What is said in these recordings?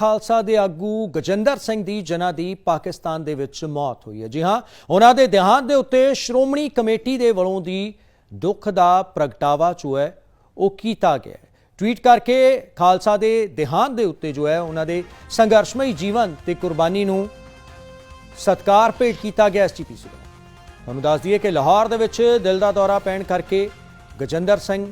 ਖਾਲਸਾ ਦੇ ਆਗੂ ਗਜਿੰਦਰ ਸਿੰਘ ਦੀ ਜਨਾਂ ਦੀ ਪਾਕਿਸਤਾਨ ਦੇ ਵਿੱਚ ਮੌਤ ਹੋਈ ਹੈ। ਜੀ ਹਾਂ, ਉਹਨਾਂ ਦੇ ਦੇਹਾਂਤ ਦੇ ਉੱਤੇ ਸ਼੍ਰੋਮਣੀ ਕਮੇਟੀ ਦੇ ਵੱਲੋਂ ਦੀ ਦੁੱਖ ਦਾ ਪ੍ਰਗਟਾਵਾ ਜੋ ਹੈ, ਉਹ ਕੀਤਾ ਗਿਆ ਹੈ। ਟਵੀਟ ਕਰਕੇ ਖਾਲਸਾ ਦੇ ਦੇਹਾਂਤ ਦੇ ਉੱਤੇ ਜੋ ਹੈ, ਉਹਨਾਂ ਦੇ ਸੰਘਰਸ਼ਮਈ ਜੀਵਨ ਤੇ ਕੁਰਬਾਨੀ ਨੂੰ ਸਤਕਾਰ ਭੇਟ ਕੀਤਾ ਗਿਆ ਐਸਜੀਪੀਸੀ ਵੱਲੋਂ ਤੁਹਾਨੂੰ ਦੱਸ ਦਈਏ ਕਿ ਲਾਹੌਰ ਦੇ ਵਿੱਚ ਦਿਲ ਦਾ ਦੌਰਾ ਪੈਣ ਕਰਕੇ ਗਜਿੰਦਰ ਸਿੰਘ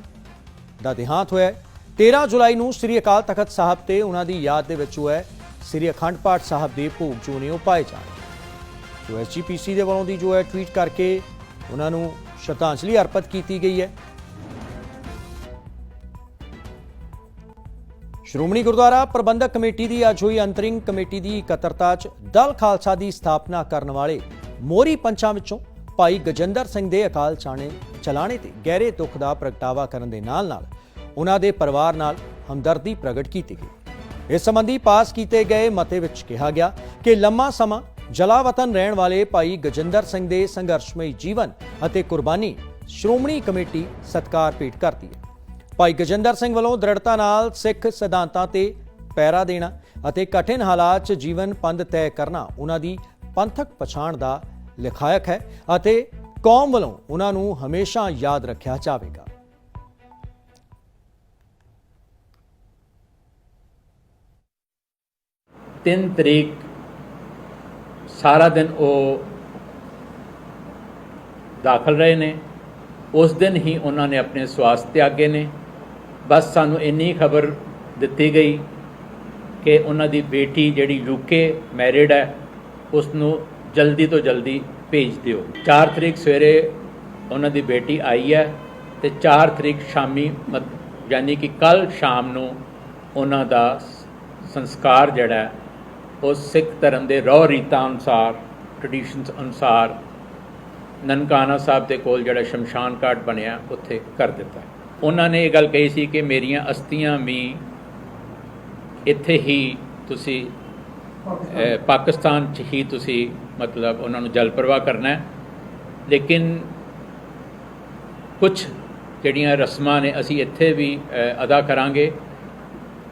ਦਾ ਦੇਹਾਂਤ ਹੋਇਆ 13 ਜੁਲਾਈ ਨੂੰ ਸ੍ਰੀ ਅਕਾਲ ਤਖਤ ਸਾਹਿਬ ਤੇ ਉਹਨਾਂ ਦੀ ਯਾਦ ਦੇ ਵਿੱਚ ਜੋ ਹੈ। ਸ੍ਰੀ ਅਖੰਡ ਪਾਠ ਸਾਹਿਬ ਦੇ ਭੋਗ ਜੋ ਨੇ ਉਹ ਪਾਏ ਜਾਣਗੇ। ਜੋ ਐਸਜੀਪੀਸੀ ਦੇ ਵੱਲੋਂ ਦੀ ਜੋ ਹੈ ਟਵੀਟ ਕਰਕੇ ਉਹਨਾਂ ਨੂੰ ਸ਼ਰਧਾਂਜਲੀ ਅਰਪਿਤ ਕੀਤੀ ਗਈ ਹੈ। ਸ਼੍ਰੋਮਣੀ ਗੁਰਦੁਆਰਾ ਪ੍ਰਬੰਧਕ ਕਮੇਟੀ ਦੀ ਅੱਜ ਹੋਈ ਅੰਤਰਿੰਗ ਕਮੇਟੀ ਦੀ ਇਕੱਤਰਤਾ 'ਚ ਦਲ ਖਾਲਸਾ ਦੀ ਸਥਾਪਨਾ ਕਰਨ ਵਾਲੇ ਮੋਰੀ ਪੰਚਾਂ ਵਿੱਚੋਂ ਭਾਈ ਗਜਿੰਦਰ ਸਿੰਘ ਦੇ ਅਕਾਲ ਚਾਣੇ ਚਲਾਣੇ ਤੇ ਗਹਿਰੇ ਦੁੱਖ ਦਾ ਪ੍ਰਗਟਾਵਾ ਕਰਨ ਦੇ ਨਾਲ-ਨਾਲ ਉਹਨਾਂ ਦੇ ਪਰਿਵਾਰ ਨਾਲ ਹਮਦਰਦੀ ਪ੍ਰਗਟ ਕੀਤੀ ਗਈ। ਇਸ ਸੰਬੰਧੀ ਪਾਸ ਕੀਤੇ ਗਏ ਮਤੇ ਵਿੱਚ ਕਿਹਾ ਗਿਆ ਕਿ ਲੰਮਾ ਸਮਾਂ ਜਲਾਵਤਨ ਰਹਿਣ ਵਾਲੇ ਭਾਈ ਗਜਿੰਦਰ ਸਿੰਘ ਦੇ ਸੰਘਰਸ਼ਮਈ ਜੀਵਨ ਅਤੇ ਕੁਰਬਾਨੀ ਸ਼੍ਰੋਮਣੀ ਕਮੇਟੀ ਸਤਕਾਰ ਭੇਟ ਕਰਦੀ ਹੈ। ਭਾਈ ਗਜਿੰਦਰ ਸਿੰਘ ਵੱਲੋਂ ਦ੍ਰਿੜਤਾ ਨਾਲ ਸਿੱਖ ਸਿਧਾਂਤਾਂ ਤੇ ਪੈਰਾ ਦੇਣਾ ਅਤੇ ਕਠਿਨ ਹਾਲਾਤ 'ਚ ਜੀਵਨ ਪੰਧ ਤੈਅ ਕਰਨਾ ਉਹਨਾਂ ਦੀ ਪੰਥਕ ਪਛਾਣ ਦਾ ਲਿਖਾਇਕ ਹੈ ਅਤੇ ਕੌਮ ਵੱਲੋਂ ਉਹਨਾਂ ਨੂੰ ਹਮੇਸ਼ਾ ਯਾਦ ਰੱਖਿਆ ਜਾਵੇਗਾ। ਤਿੰਨ ਤਰੀਕ, ਸਾਰਾ ਦਿਨ ਉਹ ਦਾਖਲ ਰਹੇ ਨੇ। ਉਸ ਦਿਨ ਹੀ ਉਹਨਾਂ ਨੇ ਆਪਣੇ ਸਵਾਸ ਤਿਆਗੇ ਨੇ। ਬਸ ਸਾਨੂੰ ਇੰਨੀ ਖਬਰ ਦਿੱਤੀ ਗਈ ਕਿ ਉਹਨਾਂ ਦੀ ਬੇਟੀ ਜਿਹੜੀ ਯੂਕੇ ਮੈਰਿਡ ਹੈ ਉਸ ਨੂੰ ਜਲਦੀ ਤੋਂ ਜਲਦੀ ਭੇਜ ਦਿਓ। 4 ਤਰੀਕ ਸਵੇਰੇ ਉਹਨਾਂ ਦੀ ਬੇਟੀ ਆਈ ਹੈ ਤੇ 4 ਤਰੀਕ ਸ਼ਾਮੀ ਮਤ- ਯਾਨੀ ਕਿ ਕੱਲ ਸ਼ਾਮ ਨੂੰ ਉਹਨਾਂ ਦਾ ਸੰਸਕਾਰ ਜਿਹੜਾ ਉਹ ਸਿੱਖ ਧਰਮ ਦੇ ਰਹੁ ਰੀਤਾਂ ਅਨੁਸਾਰ ਟ੍ਰੈਡੀਸ਼ਨਸ ਅਨੁਸਾਰ ਨਨਕਾਣਾ ਸਾਹਿਬ ਦੇ ਕੋਲ ਜਿਹੜਾ ਸ਼ਮਸ਼ਾਨ ਘਾਟ ਬਣਿਆ ਉੱਥੇ ਕਰ ਦਿੱਤਾ। ਉਹਨਾਂ ਨੇ ਇਹ ਗੱਲ ਕਹੀ ਸੀ ਕਿ ਮੇਰੀਆਂ ਅਸਥੀਆਂ ਵੀ ਇੱਥੇ ਹੀ ਤੁਸੀਂ ਪਾਕਿਸਤਾਨ। ਚ ਹੀ ਤੁਸੀਂ ਮਤਲਬ ਉਹਨਾਂ ਨੂੰ ਜਲ ਪ੍ਰਵਾਹ ਕਰਨਾ ਹੈ। ਲੇਕਿਨ ਕੁਝ ਜਿਹੜੀਆਂ ਰਸਮਾਂ ਨੇ ਅਸੀਂ ਇੱਥੇ ਵੀ ਅਦਾ ਕਰਾਂਗੇ।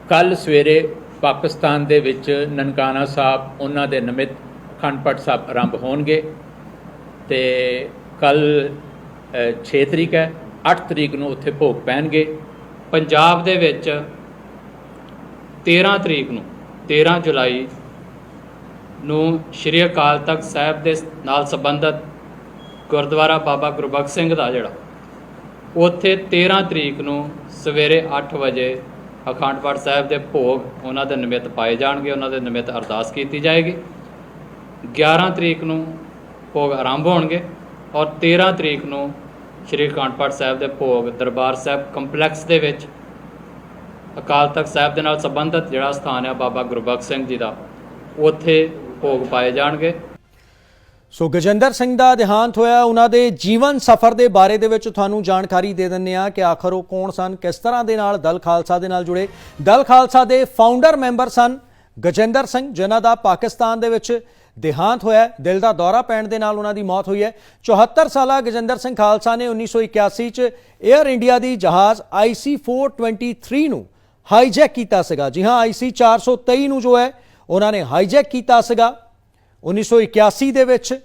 ਕੱਲ ਸਵੇਰੇ ਪਾਕਿਸਤਾਨ ਦੇ ਵਿੱਚ ਨਨਕਾਣਾ ਸਾਹਿਬ, ਉਹਨਾਂ ਦੇ ਨਿਮਿਤ ਅਖੰਡ ਪਾਠ ਸਾਹਿਬ ਆਰੰਭ ਹੋਣਗੇ। ਤੇ ਕੱਲ 6 ਤਰੀਕ ਹੈ 8 ਤਰੀਕ ਨੂੰ ਉੱਥੇ ਭੋਗ ਪੈਣਗੇ। ਪੰਜਾਬ ਦੇ ਵਿੱਚ 13 ਤਰੀਕ ਨੂੰ 13 ਜੁਲਾਈ ਨੂੰ ਸ਼੍ਰੀ ਅਕਾਲ ਤਖਤ ਸਾਹਿਬ ਦੇ ਨਾਲ ਸੰਬੰਧਿਤ ਗੁਰਦੁਆਰਾ ਬਾਬਾ ਗੁਰਬਖਸ਼ ਸਿੰਘ ਦਾ ਜਿਹੜਾ, ਉੱਥੇ 13 ਤਰੀਕ ਨੂੰ ਸਵੇਰੇ 8 ਵਜੇ ਅਖੰਡ ਪਾਠ ਸਾਹਿਬ ਦੇ ਭੋਗ ਉਹਨਾਂ ਦੇ ਨਿਮਿਤ ਪਾਏ ਜਾਣਗੇ, ਉਹਨਾਂ ਦੇ ਨਿਮਿਤ ਅਰਦਾਸ ਕੀਤੀ ਜਾਏਗੀ। 11 ਤਰੀਕ ਨੂੰ ਭੋਗ ਆਰੰਭ ਹੋਣਗੇ ਔਰ 13 ਤਰੀਕ ਨੂੰ ਸ਼੍ਰੀ ਅਖੰਡ ਪਾਠ ਸਾਹਿਬ ਦੇ ਭੋਗ ਦਰਬਾਰ ਸਾਹਿਬ ਕੰਪਲੈਕਸ ਦੇ ਵਿੱਚ ਅਕਾਲ ਤਖਤ ਸਾਹਿਬ ਦੇ ਨਾਲ ਸੰਬੰਧਿਤ ਜਿਹੜਾ ਸਥਾਨ ਹੈ ਬਾਬਾ ਗੁਰਬਖਸ਼ ਸਿੰਘ ਜੀ ਦਾ, ਉੱਥੇ ਭੋਗ ਪਾਏ ਜਾਣਗੇ। ਸੋ ਗਜਿੰਦਰ ਸਿੰਘ ਦਾ ਦੇਹਾਂਤ ਹੋਇਆ, ਉਹਨਾਂ ਦੇ ਜੀਵਨ ਸਫਰ ਦੇ ਬਾਰੇ ਦੇ ਵਿੱਚ ਤੁਹਾਨੂੰ ਜਾਣਕਾਰੀ ਦੇ ਦਿੰਨੇ ਆ ਕਿ ਆਖਰ ਉਹ ਕੌਣ ਸਨ, ਕਿਸ ਤਰ੍ਹਾਂ ਦੇ ਨਾਲ, ਦਲ ਖਾਲਸਾ ਦੇ ਨਾਲ ਜੁੜੇ। ਦਲ ਖਾਲਸਾ ਦੇ ਫਾਊਂਡਰ ਮੈਂਬਰ ਸਨ ਗਜਿੰਦਰ ਸਿੰਘ, ਜਿਨ੍ਹਾਂ ਦਾ ਪਾਕਿਸਤਾਨ ਦੇ ਵਿੱਚ ਦੇਹਾਂਤ ਹੋਇਆ। ਦਿਲ ਦਾ ਦੌਰਾ ਪੈਣ ਦੇ ਨਾਲ ਉਹਨਾਂ ਦੀ ਮੌਤ ਹੋਈ ਹੈ। 74 ਸਾਲਾ ਗਜਿੰਦਰ ਸਿੰਘ ਖਾਲਸਾ ਨੇ 1981 ਚ 에ਅਰ ਇੰਡੀਆ ਦੀ ਜਹਾਜ਼ IC423 ਨੂੰ ਹਾਈਜੈਕ ਕੀਤਾ ਸੀਗਾ। ਜੀ ਹਾਂ IC423 ਨੂੰ ਜੋ ਹੈ, ਉਹਨਾਂ ਨੇ ਹਾਈਜੈਕ ਕੀਤਾ ਸੀਗਾ। 1981 ਦੇ ਵਿੱਚ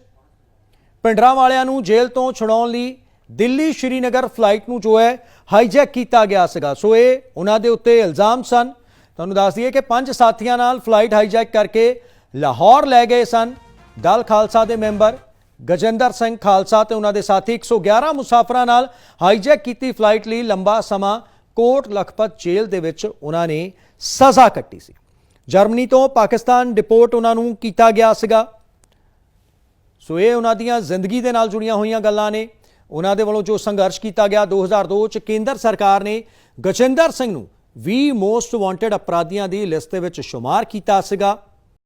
ਪਿੰਡਰਾਂ ਵਾਲਿਆਂ ਨੂੰ ਜੇਲ੍ਹ ਤੋਂ ਛੁਡਾਉਣ ਲਈ ਦਿੱਲੀ ਸ਼੍ਰੀਨਗਰ ਫਲਾਈਟ ਨੂੰ ਜੋ ਹੈ ਹਾਈਜੈਕ ਕੀਤਾ ਗਿਆ ਸੀਗਾ। ਸੋ ਇਹ ਉਹਨਾਂ ਦੇ ਉੱਤੇ ਇਲਜ਼ਾਮ ਸਨ। ਤੁਹਾਨੂੰ ਦੱਸ ਦਈਏ ਕਿ ਪੰਜ ਸਾਥੀਆਂ ਨਾਲ ਫਲਾਈਟ ਹਾਈਜੈਕ ਕਰਕੇ ਲਾਹੌਰ ਲੈ ਗਏ ਸਨ। ਦਲ ਖਾਲਸਾ ਦੇ ਮੈਂਬਰ ਗਜਿੰਦਰ ਸਿੰਘ ਖਾਲਸਾ ਤੇ ਉਹਨਾਂ ਦੇ ਸਾਥੀ 111 ਮੁਸਾਫਰਾਂ ਨਾਲ ਹਾਈਜੈਕ ਕੀਤੀ ਫਲਾਈਟ ਲਈ ਲੰਬਾ ਸਮਾਂ ਕੋਟ ਲਖਪਤ ਜੇਲ੍ਹ ਦੇ ਵਿੱਚ ਉਹਨਾਂ ਨੇ ਸਜ਼ਾ ਕੱਟੀ ਸੀ। ਜਰਮਨੀ ਤੋਂ ਪਾਕਿਸਤਾਨ ਡਿਪੋਰਟ ਉਹਨਾਂ ਨੂੰ ਕੀਤਾ ਗਿਆ ਸੀਗਾ। ਸੋ ਇਹ ਉਹਨਾਂ ਦੀਆਂ ਜ਼ਿੰਦਗੀ ਦੇ ਨਾਲ ਜੁੜੀਆਂ ਹੋਈਆਂ ਗੱਲਾਂ ਨੇ। ਉਹਨਾਂ ਦੇ ਵੱਲੋਂ ਜੋ ਸੰਘਰਸ਼ ਕੀਤਾ ਗਿਆ 2002 ਚ ਕੇਂਦਰ ਸਰਕਾਰ ਨੇ ਗਜਿੰਦਰ ਸਿੰਘ ਨੂੰ 20 ਮੋਸਟ ਵਾਂਟਡ ਅਪਰਾਧੀਆਂ ਦੀ ਲਿਸਟ ਦੇ ਵਿੱਚ ਸ਼ੁਮਾਰ ਕੀਤਾ ਸੀਗਾ।